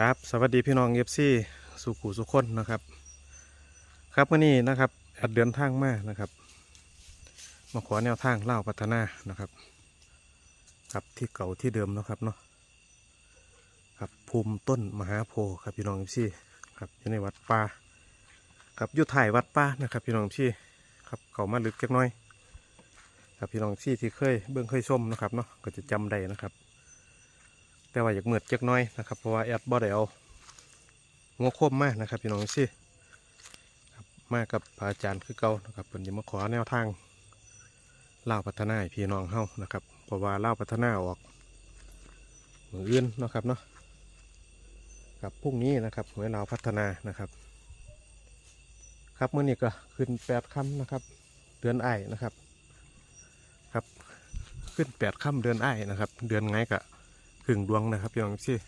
ครับสวัสดีพี่น้องเอฟซีสุขุสุขคนนะครับ ครับวันนี้นะครับแอดเดินทางมากนะครับ มาขอแนวทางเล่าพัฒนานะครับ ครับที่เก่าที่เดิมนะครับเนาะครับภูมิต้นมหาโพธิ์ครับพี่น้องเอฟซีครับอยู่ในวัดป่าครับอยู่ถ่ายวัดป่านะครับพี่น้องเอฟซีครับเขามาลึกเล็กน้อย ครับพี่น้องเอฟซีที่เคยเบิ่งเคยชมนะครับเนาะก็จะจำได้นะครับ แต่ว่าอยากเมือดจักน้อยนะครับเพราะว่าแอดบ่ไดเอางวคมมากนะครับพี่น้องสิครับมากับอาจารย์คือเก่านะครับเพิ่นจะมาขอแนวทางเล่าพัฒนาพี่น้องเฮานะครับเพราะว่าเล่าพัฒนาออกมืออื่นนะครับเนาะครับพรุ่งนี้นะครับหวยลาพัฒนานะครับ ครับเมื่อนี้ก็ขึ้นแปดค่ำนะครับ เดือนไอ้ายนะครับครับ ขึ้นแปดค่ำเดือนไอ้ายนะครับ เดือนไงกะ ครึ่งดวงนะครับพี่น้องซี่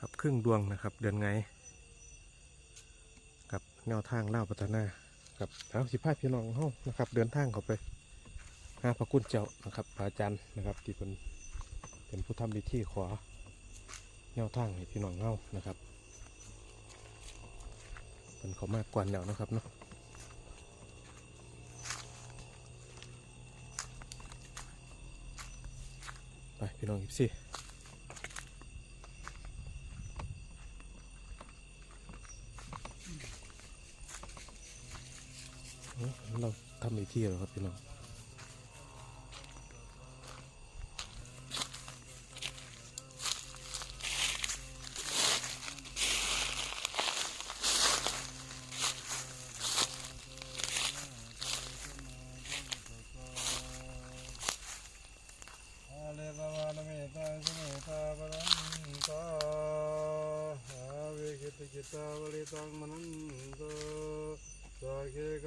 ครับครึ่งดวงนะครับ เดือนไงกับแนวทางเล่าวพัฒนากับเอาสิพาพี่น้องเฮานะครับ เดินทางเข้าไปหาพระคุณเจ้านะครับพระอาจารย์นะครับที่เป็นเป็นผู้ทำพิธีขอแนวทางให้พี่น้องเฮานะครับเป็นเขามากกว่าแล้วนะครับเนาะ ไปพี่น้องดีสิเอ้ยเราทำพิธีแล้วครับพี่น้อง อาเลปวานเมตตาสเมตตาปรันตาอาเวกิตกิตาบริตังมนันโตสาเกก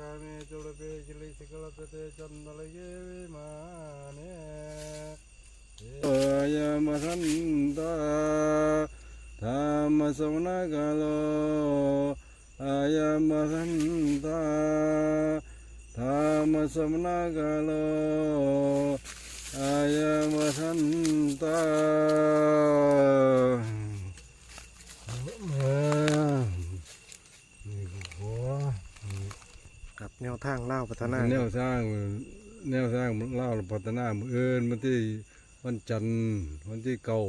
ทางเล่าวพัฒนาแนวสร้างแนวสร้างเล่าพัฒนามือเอินวันที่วันจันทร์วันที่เก้า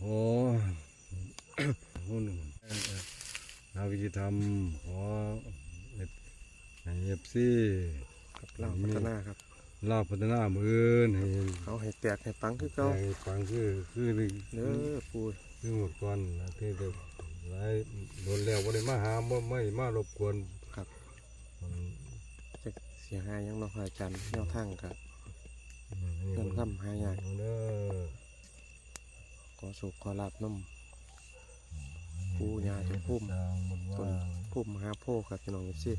โอ้ หุ่นนาวิธีทำขอให้เอฟซีครับเล่าวพัฒนาครับเล่าพัฒนามือเอินให้เอาให้แตกให้ปังคือเก้าเก่าฟังคือคือนี่เด้อปูคือหมดก่อนนะที่เด็กหลายโดนแล้วบ่ได้มาหาบ่ไม่มารบกวนครับอืม จะเสียหายยังนาะพระอาจารย์แนวทางกับนี่เงินคำหายากเด้อขอสุขขอลาบน้ำปูยาจะพุ่มต้นพุ่มหาโพครับพี่น้องเอฟซี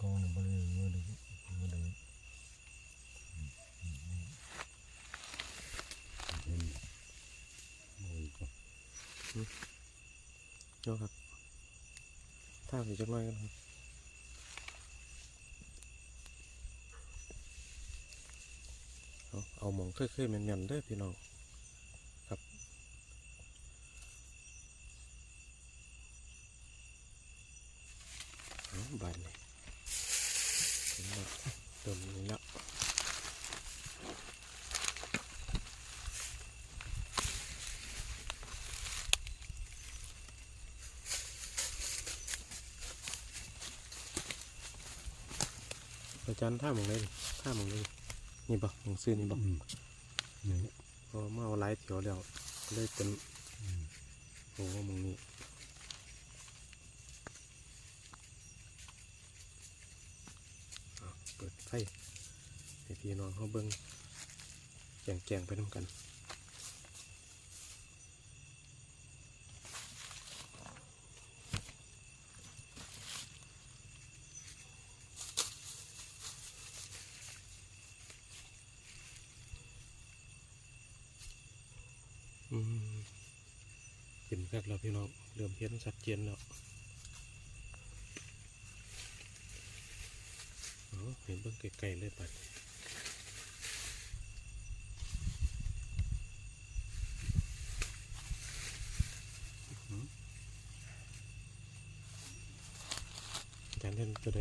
ก็นี่บ่ได้บ่ได้บ่ได้เห็นบ่ก็ จ้าครับทาสีจักน้อยกันครับเอาเอาหมองเคยๆแม่นๆเด้อพี่น้องครับเอาบานนี่เห็นแล้วเติมนี้แล้ว อา จารย์ท่าหมองเลยท่าหมองเลยนี่ปะหมองซื้อนี่ปะอืมนี่พอมาเอาไลฟ์เถียวแล้วเลยเป็นโอ้หมองนี้อ้าวเปิดไฟให้พี่น้องเขาเบิ้งแกงแกงๆไปน้ำกัน เห็นครับแล้วพี่น้องเริ่มเห็นชัดเจนแล้วเห็นเบื้องไกลๆเลยไปการเล่นตัวใด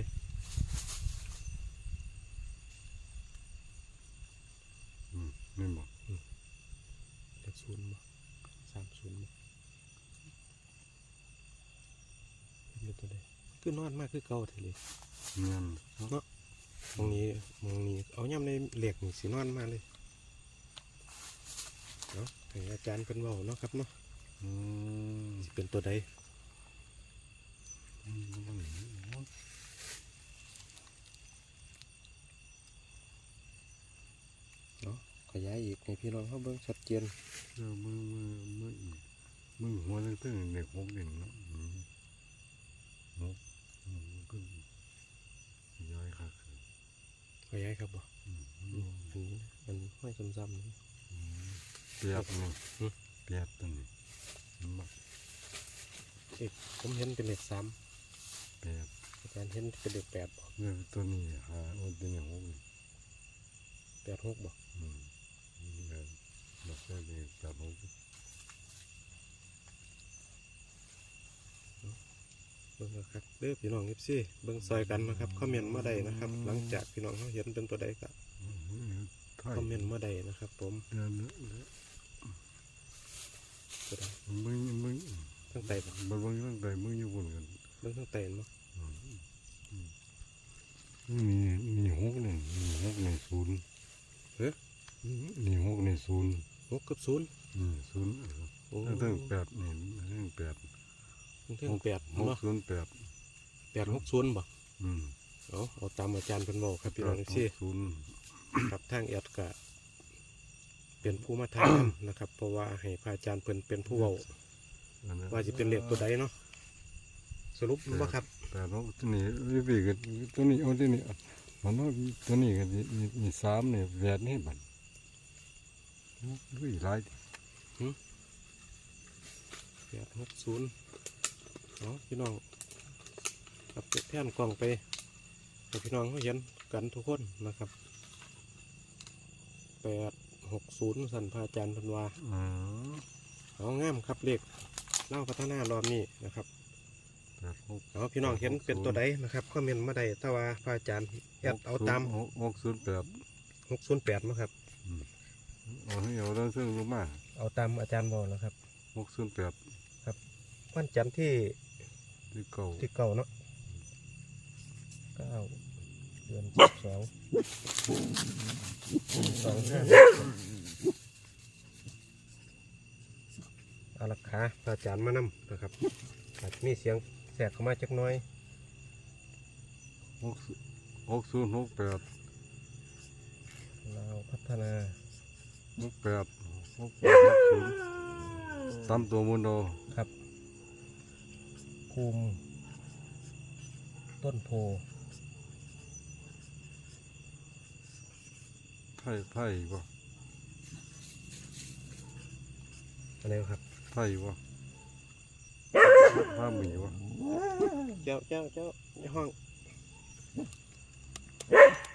คือนอนมากคือเก่าเท่เลยเนียนมองนี้มองนี้เอาย่ำในเหล็กนี่สีนอนมาเลยเนาะให้อาจารย์เป็นเบาเนาะครับเนาะอืมสิเป็นตัวใดอืมมันเนาะขยายอีกให้พี่น้องเขาเบิ่งชัดเจน เออมือมือมืออีกมือหัวตั้งแต่เด็กหกเด่นเนาะอืมหกอืมก็ย้อยครับ ข ยายครับบ่อันนี้อันห้อยซ้ำๆนี่เปียบนี่เปียบตัวนี้มักเอกผมเห็นเป็นเลขสามเปียบอาจารย์เห็นเป็นเลขแปดบ่เรื่องตัวนี้หาโอ้ตัวนี้หกแปดหกบ่อืมเดี๋ยวดอกแค่เด็กแบบหก เบิ่งนะครับเด้อพี่น้องเอฟซีเบิ่งซอยกันนะครับคอมเมนต์มาได้นะครับ หลังจากพี่น้องเขาเห็นเป็นตัวใดก็อืมไทยคอมเมนต์มาได้นะครับ ผมเดือนละเดือนตัวใดมึงมึงทั้งไตบ่บางวันตั้งแต่มึงอยู่บนกันเบิ่งทั้งไตเนาะนี่นี่หกหนึ่งนี่หกหนึ่งศูนย์เฮ้ยนี่หกหนึ่งศูนย์หกกับศูนย์นี่ศูนย์โอ้ตั้งแต่แปดนี่ตั้งแปดทั้ง เท่งแปดหกเนาะศูนย์แปดแปดหกศูนย์บ่อืมเอาเอาตามอาจารย์เป็นบอกครับพี่น้องเอฟซีศูนย์ครับทางแอดกะเป็นผู้มาทายนำนะครับ เพราะว่าให้พระอาจารย์เพิ่นเป็นผู้เว้าว่าจะเป็นเลขตัวใดเนาะสรุปว่าครับแปดหกตัวนี้รีบกันตัวนี้เอาตัวนี้มันว่าตัวนี้กันมีสามเนี่ยแหวนนี่บันวิ่งหลายแปดหกศูนย์ เอาพี่น้องครับเก็บแท่นกล่องไปให้พี่น้องเขาเห็นกันทุกคนนะครับแปดหกศูนย์สันพระอาจารย์เพันวาอืมเอางามครับเลขเล่าพัฒนารอบนี้นะครับแปดหกเอาพี่น้องเห็นเป็นตัวใดนะครับคอมเมนต์มาได้แต่ว่าพระอาจารย์แอดเอาตามหกหกศูนย์แปดหกศูนย์แปดนะครับ เอาให้เอาเรื่องซึ่งรู้มาเอาตามอาจารย์บอกนะครับ หกศูนย์แปด วันจันทร์ที่ ที่เก่าที่เก่าเนาะเก้าเดือนสิบสองสองห้าเอาราคาพระอาจารย์มานำนะครับอาจจะมีเสียงแสกเข้ามาจักหน้อยหกหกศูนย์หกแปดเราพัฒนาหกแปดหกแปดหกศูนย์ตามตัวมุนโดครับ ภูมิ ต้นโพไทยไทยวะอะไรครับไทยวะผ้าหมีวะเจ้าเจ้าเจ้าในห้อง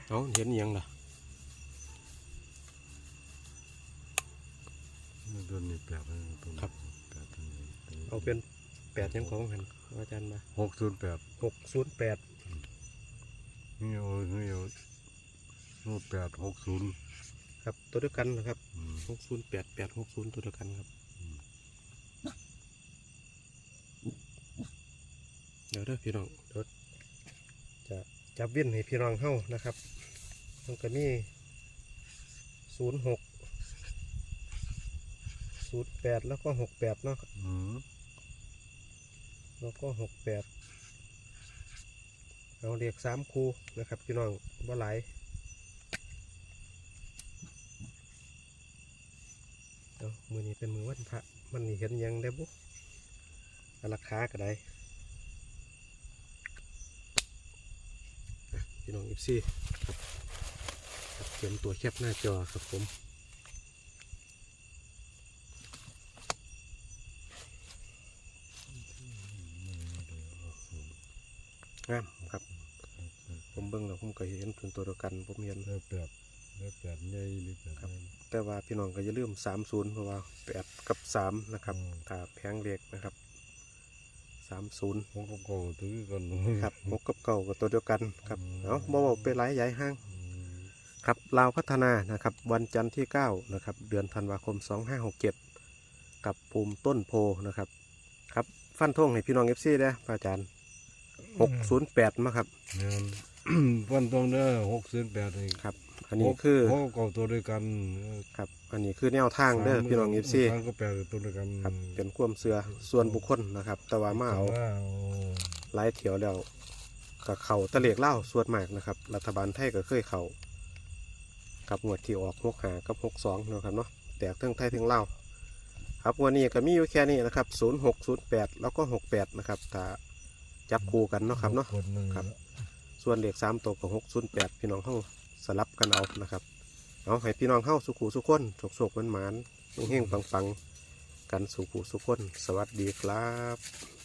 เอาเห็นอิหยังล่ะตัวนี้แปดเลยตัวนี้ครับแปดตัวนี้ตัวนี้เอาเป็น แปดยังของหันอาจารย์มาหกศูนย์แปดหกศูนย์แปดนี่เอานี่เอานู่นแปดหกศูนย์ครับตัวเดียวกันนะครับอืมหกศูนย์แปดแปดหกศูนย์ตัวเดียวกันครับ เดี๋ยวเด้อพี่น้องเดี๋ยวจะจับเวียนให้พี่น้องเฮ้านะครับมันก็มีศูนย์หกศูนย์แปดแล้วก็หกแปดเนาะอืม แล้วก็หกแปดเอาเรียกสามคูนะครับพี่น้องบ่หลายเอามือนี้เป็นมือวันพระมันนี่เห็นยังได้บุเอาราคาก็ได้พี่น้องอีซี่เตรียมตัวแคบหน้าจอครับผม งามครับ ผมเบิ่งแล้วผมก็เห็นเป็นตัวเดียวกันผมเห็น ได้แปดได้แปดใหญ่หรือแปดครับ ใหญ่ แต่ว่าพี่น้องก็อย่าลืมสามศูนย์เพราะว่าแปดกับสามนะครับอืม ถ้าแพงเล็กนะครับสสามศูนย์ผมก็เก่าถือกันครับหกกับเก่าก็ตัวเดียวกันครับอืมเอาบ่บอกไปหลายใหญ่ห้าง อืมครับลาวพัฒนานะครับวันจันทร์ที่9นะครับเดือนธันวาคม 2567 กับภูมิต้นโพนะครับครับฟันธงให้พี่น้องเอฟซีได้อพระอาจารย์ 608มาครับแม่นวันตรงเด้อหกสิบแปดนี่ครับ อันนี้คือหกเก่าตัวด้วยกันครับ อันนี้คือแนวทางเด้อพี่น้องเอฟซีสามก็แปดตัวด้วยกันครับเป็นความเสือส่วนบุคคลนะครับ แต่ว่ามาเอาว่าหลายเถียวแล้วกับเขาตะเลียกเล่าวส่วนมากนะครับ รัฐบาลไทยก็เคยเขากับหมวดที่ออกหกหากับหกสองนะครับเนาะแตกทั้งไทยทั้งเล่าวครับวันนี้ก็มีอยู่แค่นี้นะครับศูนย์หกศูนย์แปดแล้วก็หกแปดนะครับถ้า จับคู่กันเนาะครับเนาะคนหนึ่งครับ ส่วนเลขสามตัวกับหกศูนย์แปดพี่น้องเข้าสลับกันเอานะครับเอาให้พี่น้องเข้าสุขูสุขคนโศกๆมันหมานๆเฮงๆปังๆ กันสุขูสุขคน สวัสดีครับ